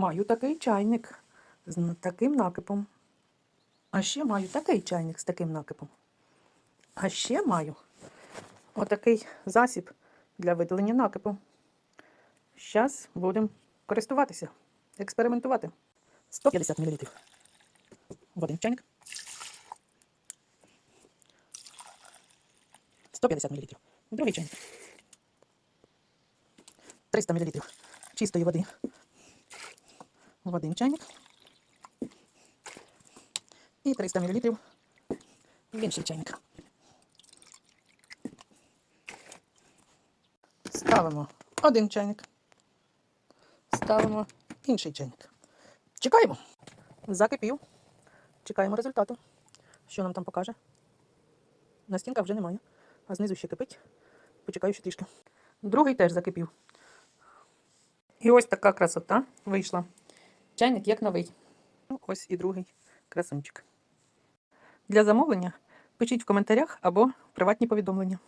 маю такий чайник з таким накипом. А ще маю такий чайник з таким накипом. А ще маю отакий засіб для видалення накипу. Зараз будемо користуватися, експериментувати. 150 мл. В чайник. 150 мл. Другий чайник. 300 мл чистої води. В один чайник. І 300 мл в інший чайник. Ставимо один чайник. Ставимо інший чайник. Чекаємо. Закипів. Чекаємо результату. Що нам там покаже? На стінках вже немає, а знизу ще кипить. Почекаю ще трішки. Другий теж закипів. І ось така красота вийшла. Чайник як новий. Ну, ось і другий красунчик. Для замовлення пишіть в коментарях або приватні повідомлення.